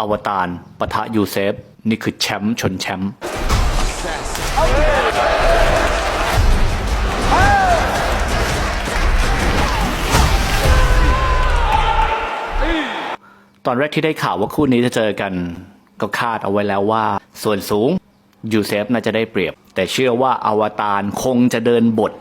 อวตารปะทะยูเซฟ นี่คือแชมป์ชนแชมป์ตอนแรกที่ได้ข่าวว่าคู่นี้จะเจอกัน ก็คาดเอาไว้แล้วว่า ส่วนสูงยูเซฟน่าจะได้เปรียบ แต่เชื่อว่าอวตารคงจะเดินบท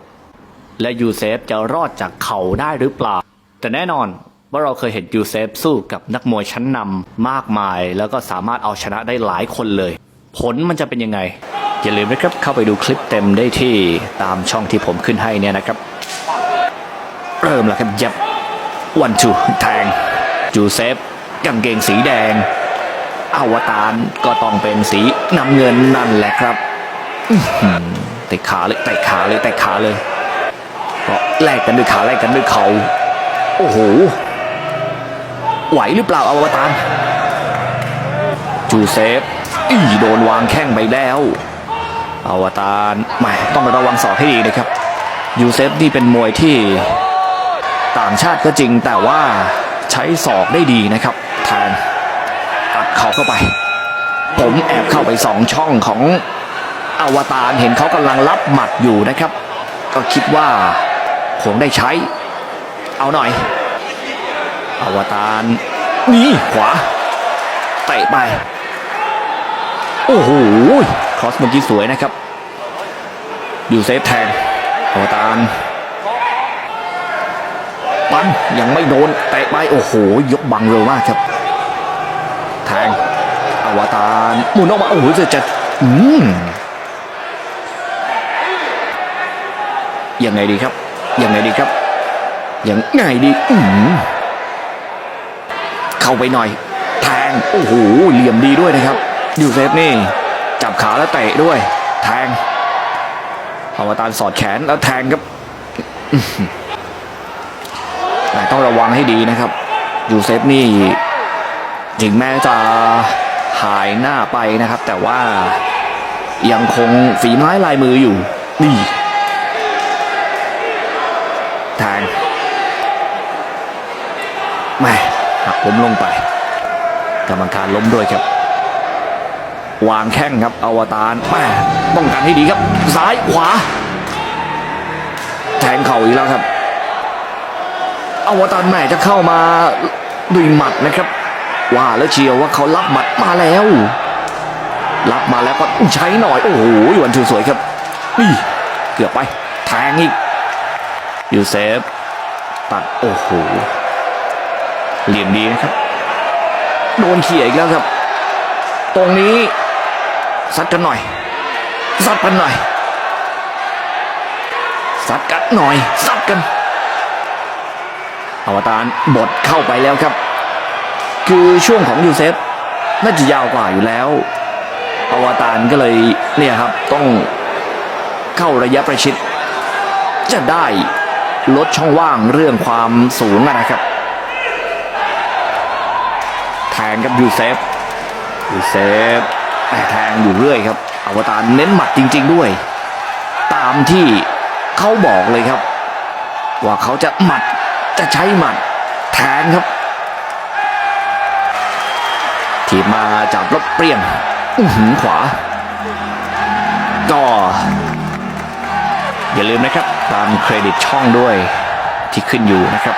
และยูเซฟจะรอดจากเขาได้หรือเปล่า แต่แน่นอน ว่าเราเคยเห็นยูเซฟสู้กับนักมวยชั้นนำมากมาย แล้วก็สามารถเอาชนะได้หลายคนเลย ผลมันจะเป็นยังไง อย่าลืมนะครับเข้าไปดูคลิปเต็มได้ที่ตามช่องที่ผมขึ้นให้เนี่ยนะครับ เริ่มแล้วครับยับวันจูแทงยูเซฟกางเกงสีแดงอวตารก็ต้องเป็นสีน้ำเงินนั่นแหละครับอื้อหือเตะขาเลยเตะขาเลยเตะขาเลยก็แลกกันด้วยขาแลกกันด้วยเขา โอ้โห ไหวหรือเปล่าอวตารจูเซฟอีโดนวางแข้งไปแล้วอวตารแหมต้องระวังศอกให้ดีนะครับยูเซฟนี่เป็นมวยที่ต่างชาติก็จริงแต่ว่าใช้ศอกได้ดีนะครับแทงอัดเข่าเข้าไป ผมแอบเข้าไปสองช่องของอวตารเห็นเขากำลังรับหมัดอยู่นะครับ ก็คิดว่าคงได้ใช้ เอาหน่อย อวตารนี่ขวาเตะไป โอ้โหครอสเมื่อกี้สวยนะครับยูเซฟแทงอวตารปันยังไม่โดนเตะไปโอ้โห ยกบังเร็วมากครับ แทงอวตารหมุนออกมาโอ้โหจะจะอืมยังไงดีครับ ยังไงดีครับ ยังไงดี อืมเข้าไปหน่อย แทง โอ้โห เหลี่ยมดีด้วยนะครับยูเซฟนี่ จับขาแล้วเตะด้วย แทงอวตารสอดแขนแล้วแทงครับแต่ต้องระวังให้ดีนะครับยูเซฟนี่ถึงแม้จะหายหน้าไปนะครับ แต่ว่ายังคงฝีไม้ลายมืออยู่นี่แทงแม่ หักผมลงไปกรรมการล้มด้วยครับ วางแข้งครับอวตารแม่ป้องกันให้ดีครับ ซ้ายขวา แทงเข่าอีกแล้วครับ อวตารแม่จะเข้ามาด้วยหมัดนะครับ ว่าแล้วเชียวว่าเขารับหมัดมาแล้ว รับมาแล้วก็ใช้หน่อย โอ้โหวันชูสวยครับนี่เกือบไปแทงอีกยูเซฟตัดโอ้โห เหลี่ยมดีนะครับ โดนเขี่ยอีกแล้วครับ ตรงนี้ซัดกันหน่อยซัดกันหน่อยซัดกันหน่อยซัดกัน อวตารบทเข้าไปแล้วครับ คือช่วงของยูเซฟน่าจะยาวกว่าอยู่แล้ว อวตารก็เลยเนี่ยครับต้องเข้าระยะประชิด จะได้ลดช่องว่างเรื่องความสูงนะครับ แทงกับยูเซฟยูเซฟแทงอยู่เรื่อยครับอวตารเน้นหมัดจริง ๆด้วย ตามที่เขาบอกเลยครับ ว่าเขาจะหมัดจะใช้หมัดแทงครับถีบมาจับรถเปรี้ยงอื้อหือขวา ก็ อย่าลืมนะครับ ตามเครดิตช่องด้วยที่ขึ้นอยู่นะครับ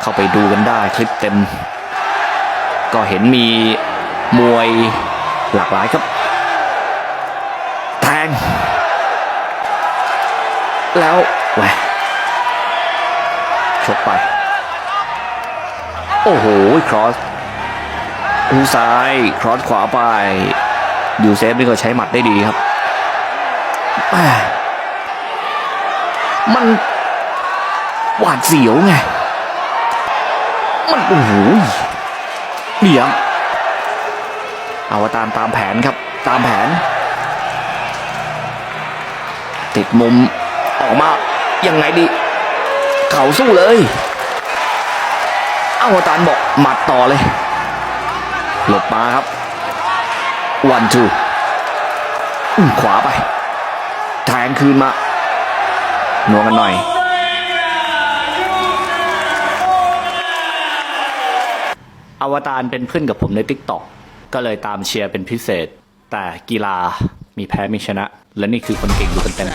เข้าไปดูกันได้คลิปเต็ม ก็เห็นมีมวยหลากหลายครับแทงแล้วแหวชกไป โอ้โหครอสหูซ้ายครอสขวาไปยูเซฟนี่ก็ใช้หมัดได้ดีครับ มันหวาดเสียวไง มันโอ้โห เดี่ยมเอาตามตามแผนครับตามแผน ติดมุมออกมายังไงดีเขาสู้เลยเอาตานบอกหมัดต่อเลย หลบมาครับวันทูขวาไปแทงคืนมาหนัวกันหน่อย อวตารเป็นเพื่อนกับผมในทิกตอกก็เลยตามเชียร์เป็นพิเศษ แต่กีฬามีแพ้มีชนะ และนี่คือคนเก่งอยู่กันเต็ม